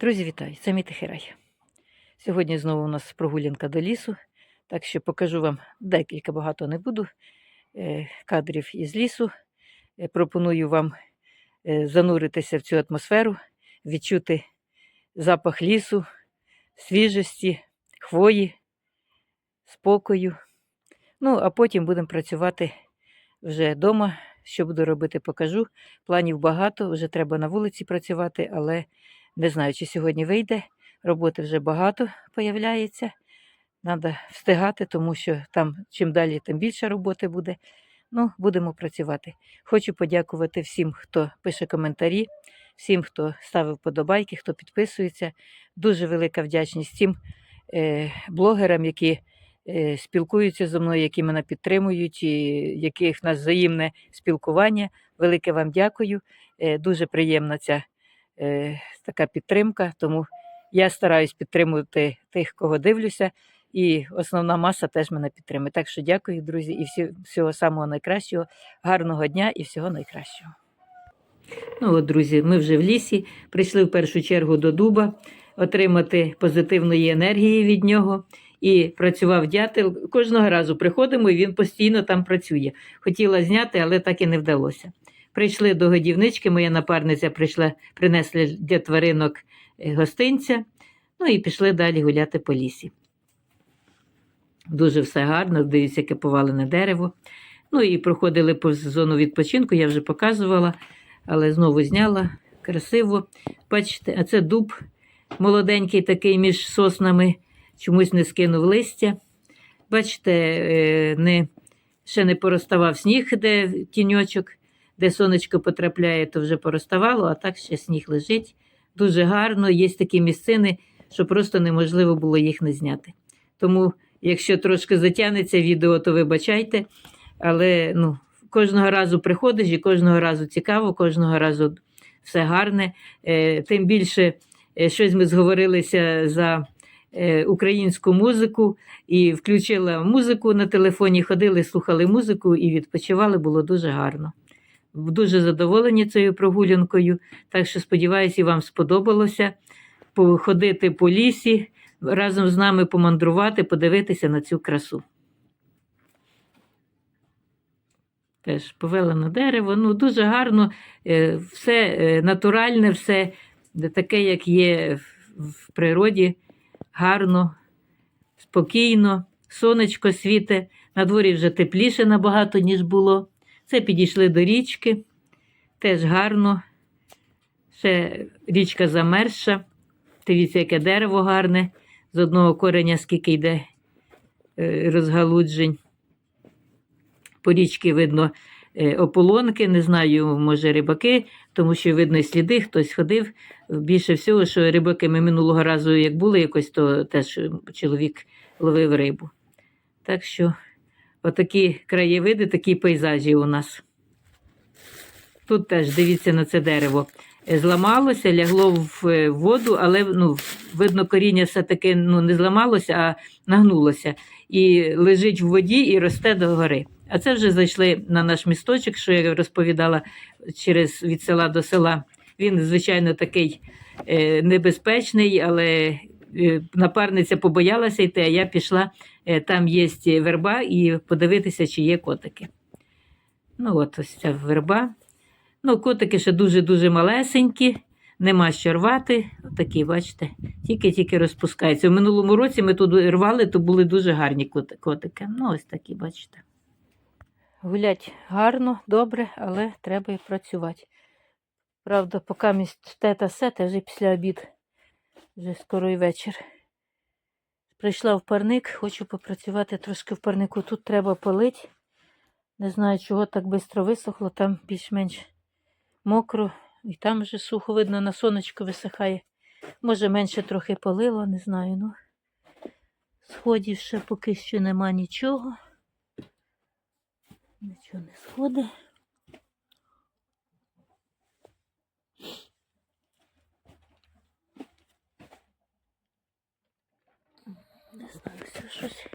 Друзі, вітаю! Це мій Тихирай. Сьогодні знову у нас прогулянка до лісу, так що покажу вам декілька багато не буду е, кадрів із лісу. Е, Пропоную вам е, зануритися в цю атмосферу, відчути запах лісу, свіжості, хвої, спокою. Ну, а потім будемо працювати вже вдома. Що буду робити, покажу. Планів багато, вже треба на вулиці працювати, але не знаю, чи сьогодні вийде. Роботи вже багато появляється. Треба встигати, тому що там чим далі, тим більше роботи буде. Ну, будемо працювати. Хочу подякувати всім, хто пише коментарі, всім, хто ставив вподобайки, хто підписується. Дуже велика вдячність тим е, блогерам, які е, спілкуються зі мною, які мене підтримують, і яких нас взаємне спілкування. Велике вам дякую. Е, дуже приємна ця е, така підтримка. Тому я стараюсь підтримувати тих, кого дивлюся, і основна маса теж мене підтримує. Так що дякую, друзі, і всі, всього самого найкращого, гарного дня і всього найкращого. Ну от, друзі, ми вже в лісі. Прийшли в першу чергу до дуба отримати позитивної енергії від нього. І працював дятел. Кожного разу приходимо, і він постійно там працює. Хотіла зняти, але так і не вдалося. Прийшли до годівнички, моя напарниця прийшла, принесли для тваринок е, гостинця, ну і пішли далі гуляти по лісі. Дуже все гарно, дивіться, яке повалене дерево. Ну і проходили по зону відпочинку, я вже показувала, але знову зняла красиво. Бачите, а це дуб молоденький такий між соснами, чомусь не скинув листя. Бачите, е, не, ще не пороставав сніг, де тіньочок де сонечко потрапляє, то вже пороставало, а так ще сніг лежить. Дуже гарно, є такі місцини, що просто неможливо було їх не зняти. Тому, якщо трошки затягнеться відео, то вибачайте. Але ну, кожного разу приходиш і кожного разу цікаво, кожного разу все гарне. Е, тим більше е, щось ми зговорилися за е, українську музику і включила музику на телефоні, ходили, слухали музику і відпочивали, було дуже гарно дуже задоволені цією прогулянкою. Так що, сподіваюся, вам сподобалося походити по лісі, разом з нами помандрувати, подивитися на цю красу. Теж повелено дерево, ну дуже гарно, е, все е, натуральне, все таке, як є в природі, гарно, спокійно, сонечко світе, на дворі вже тепліше набагато, ніж було. Це підійшли до річки, теж гарно. Ще річка замерзша. Дивіться, яке дерево гарне. З одного кореня, скільки йде е, розгалуджень. По річці видно е, ополонки, не знаю, може, рибаки, тому що видно сліди, хтось ходив. Більше всього, що рибаки ми минулого разу, як були якось, то теж чоловік ловив рибу. Так що. Отакі краєвиди, такі пейзажі у нас. Тут теж дивіться на це дерево. Е, Зламалося, лягло в е, воду, але ну, видно, коріння все-таки ну, не зламалося, а нагнулося. І лежить в воді і росте до гори. А це вже зайшли на наш місточок, що я розповідала через від села до села. Він, звичайно, такий е, небезпечний, але напарниця побоялася йти, а я пішла. Е, там є верба, і подивитися, чи є котики. Ну, от ось ця верба. Ну, котики ще дуже-дуже малесенькі, нема що рвати. Отакі, бачите, тільки-тільки розпускаються. У минулому році ми тут рвали, то були дуже гарні котики. Ну, ось такі, бачите. Гулять гарно, добре, але треба і працювати. Правда, поки міст те та все, це вже після обід, вже скоро і вечір. Прийшла в парник, хочу попрацювати трошки в парнику. Тут треба полити. Не знаю, чого так швидко висохло, там більш-менш мокро, і там вже сухо видно, на сонечко висихає. Може, менше трохи полило, не знаю. ну. Сходів ще поки що нема нічого. Нічого не сходить. Не знаю, це щось.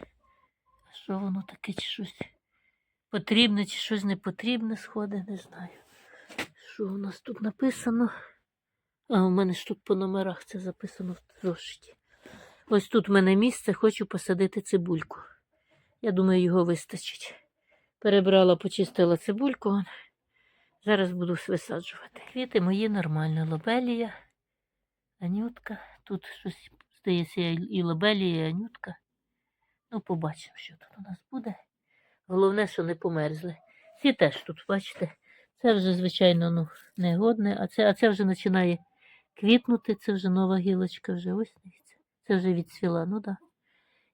Що воно таке, чи щось потрібне, чи щось не потрібне сходить, не знаю. Що у нас тут написано? А у мене ж тут по номерах це записано в зошиті. Ось тут в мене місце, хочу посадити цибульку. Я думаю, його вистачить. Перебрала, почистила цибульку. Зараз буду висаджувати. Квіти мої нормально. Лобелія, анютка. Тут щось, здається, і лобелія, і анютка. Ну, побачимо, що тут у нас буде. Головне, що не померзли. Ці теж тут, бачите, це вже, звичайно, ну, негодне, а це, а це вже починає квітнути, це вже нова гілочка, вже ось. Це вже відцвіла, ну. Да.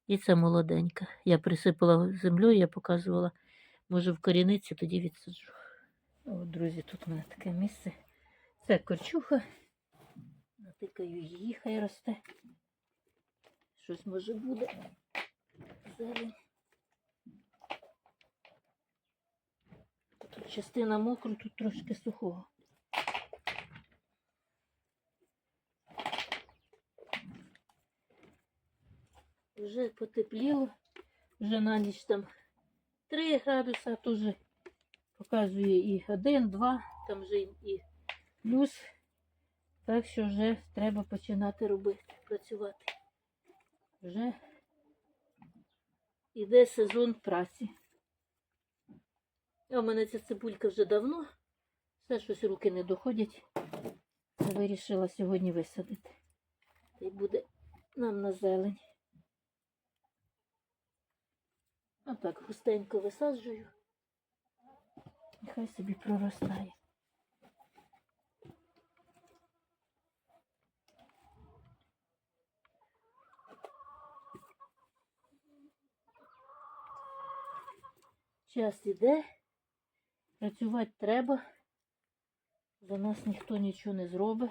І це молоденька. Я присипала землею, я показувала, може в коріниці, тоді відсаджу. О, друзі, тут у мене таке місце. Це корчуха. Натикаю її, хай росте. Щось може буде. Зелень. Тут частина мокра, тут трошки сухого. Вже потепліло, вже на ніч там 3 градуса, а тут вже показує і 1, 2, там вже і плюс. Так що вже треба починати робити, працювати. Вже іде сезон праці. А в мене ця цибулька вже давно. Все щось руки не доходять. Вирішила сьогодні висадити. І буде нам на зелень. Отак густенько висаджую. Нехай собі проростає. Час іде, працювати треба. За нас ніхто нічого не зробить.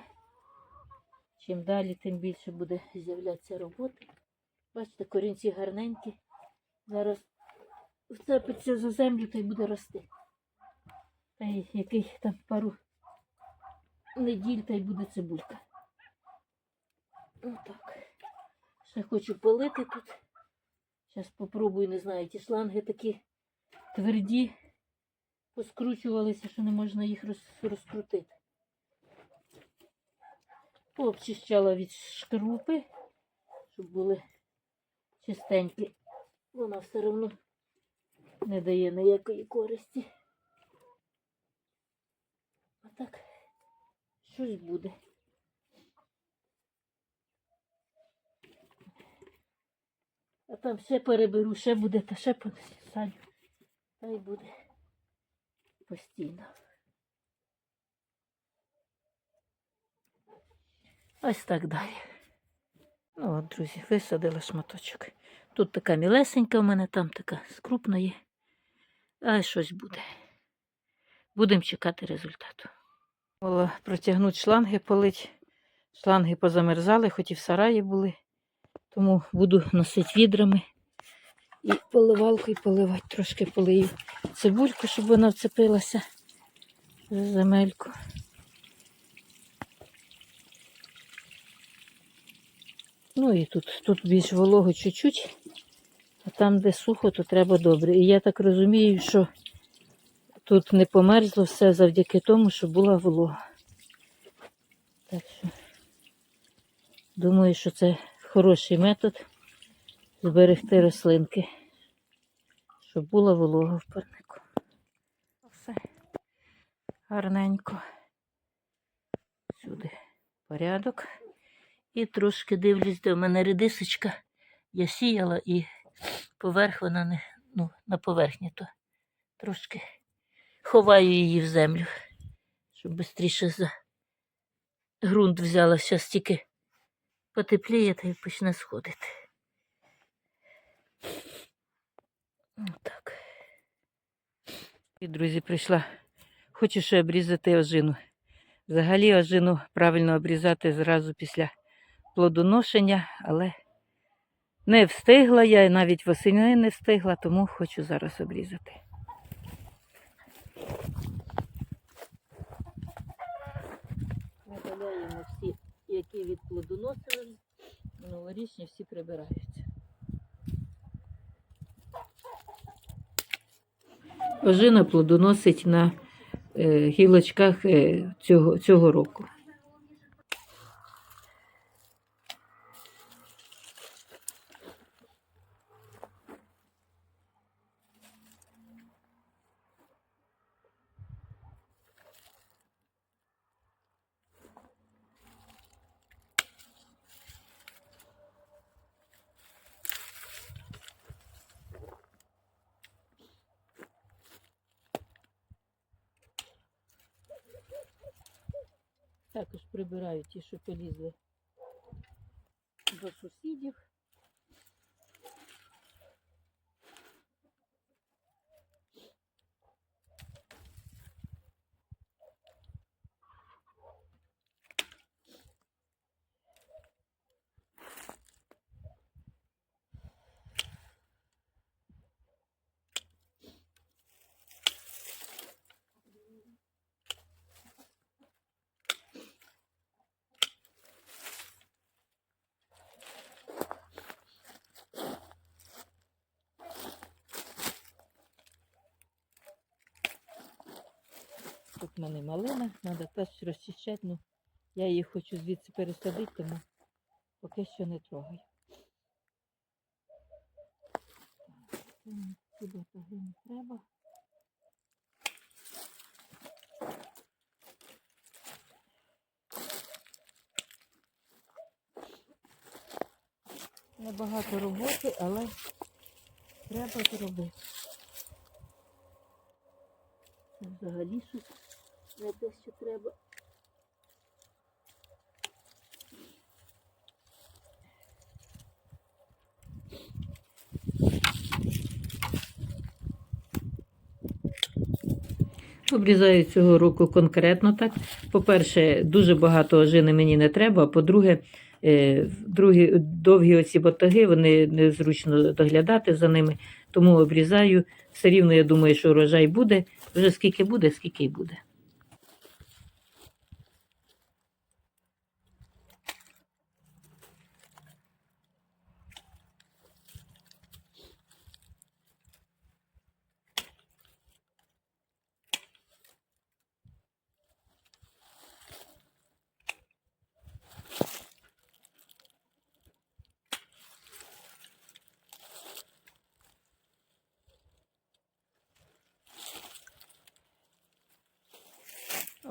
Чим далі, тим більше буде з'являтися роботи. Бачите, корінці гарненькі. Зараз вцепиться за землю та й буде рости. Та й який там пару неділь та й буде цибулька. Отак. Ще хочу полити тут. Зараз попробую, не знаю, ті шланги такі тверді, поскручувалися, що не можна їх роз- розкрутити. Пообчищала від шкарупи, щоб були чистенькі. Вона все одно не дає ніякої користі. А так, щось буде. А там ще переберу, ще буде, та ще посадю. Та й буде постійно. Ось так далі. Ну от, друзі, висадила шматочок. Тут така мілесенька в мене, там така з крупної. Але щось буде. Будемо чекати результату. Мала протягнути шланги, полить. Шланги позамерзали, хоч і в сараї були. Тому буду носити відрами і поливалкою поливати. Трошки полию цибульку, щоб вона вцепилася за земельку. Ну і тут, тут більш волого чуть-чуть, а там, де сухо, то треба добре. І я так розумію, що тут не померзло все завдяки тому, що була волога. Так що думаю, що це хороший метод зберегти рослинки, щоб була волога в парнику. Все гарненько. Сюди порядок. І трошки дивлюсь, де в мене редисочка. Я сіяла і поверх вона не, ну, на поверхні, то трошки ховаю її в землю, щоб швидше за ґрунт взяла. Зараз тільки потепліє та й почне сходити. Отак. І, друзі, прийшла. Хочу ще обрізати ожину. Взагалі ожину правильно обрізати зразу після плодоношення, але не встигла я, і навіть восени не встигла, тому хочу зараз обрізати. Видаляємо всі, які відплодоносили, новорічні всі прибираються. Ожина плодоносить на е, гілочках е, цього, цього року. Також прибираю ті, що полізли до сусідів. Мене малина, треба теж розчищати. Ну, я її хочу звідси пересадити, тому поки що не трогаю. Ці не треба. Небагато роботи, але треба зробити. Взагалі щось не те, що треба. Обрізаю цього року конкретно так. По-перше, дуже багато ожини мені не треба. а По-друге, е, другі, довгі оці батаги, вони незручно доглядати за ними, тому обрізаю. Все рівно я думаю, що урожай буде. Вже скільки буде, скільки й буде.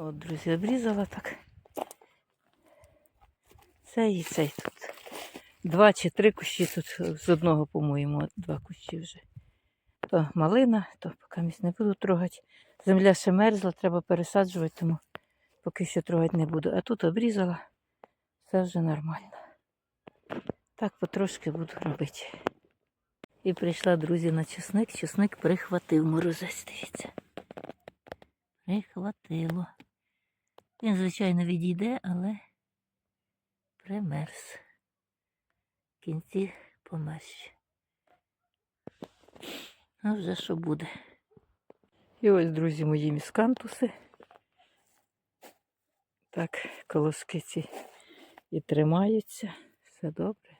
От, друзі, обрізала так. Цей і цей тут. Два чи три кущі тут з одного, по-моєму, два кущі вже. То малина, то поки місь не буду трогати. Земля ще мерзла, треба пересаджувати, тому поки що трогати не буду. А тут обрізала, все вже нормально. Так потрошки буду робити. І прийшла, друзі, на чесник. Чесник прихватив морозець, дивіться. Прихватило. Він, звичайно, відійде, але примерз. В кінці померз. А вже що буде. І ось, друзі, мої міскантуси. Так, колоски ці і тримаються. Все добре.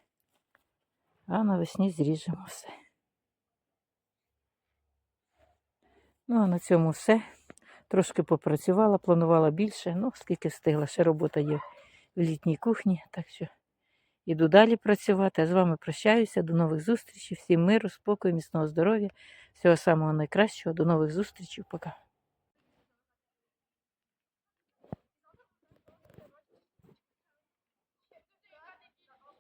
А навесні зріжемо все. Ну, а на цьому все. Трошки попрацювала, планувала більше, ну, скільки встигла, ще робота є в літній кухні, так що іду далі працювати. А з вами прощаюся. До нових зустрічей. Всім миру, спокою, міцного здоров'я, всього самого найкращого. До нових зустрічей. Пока.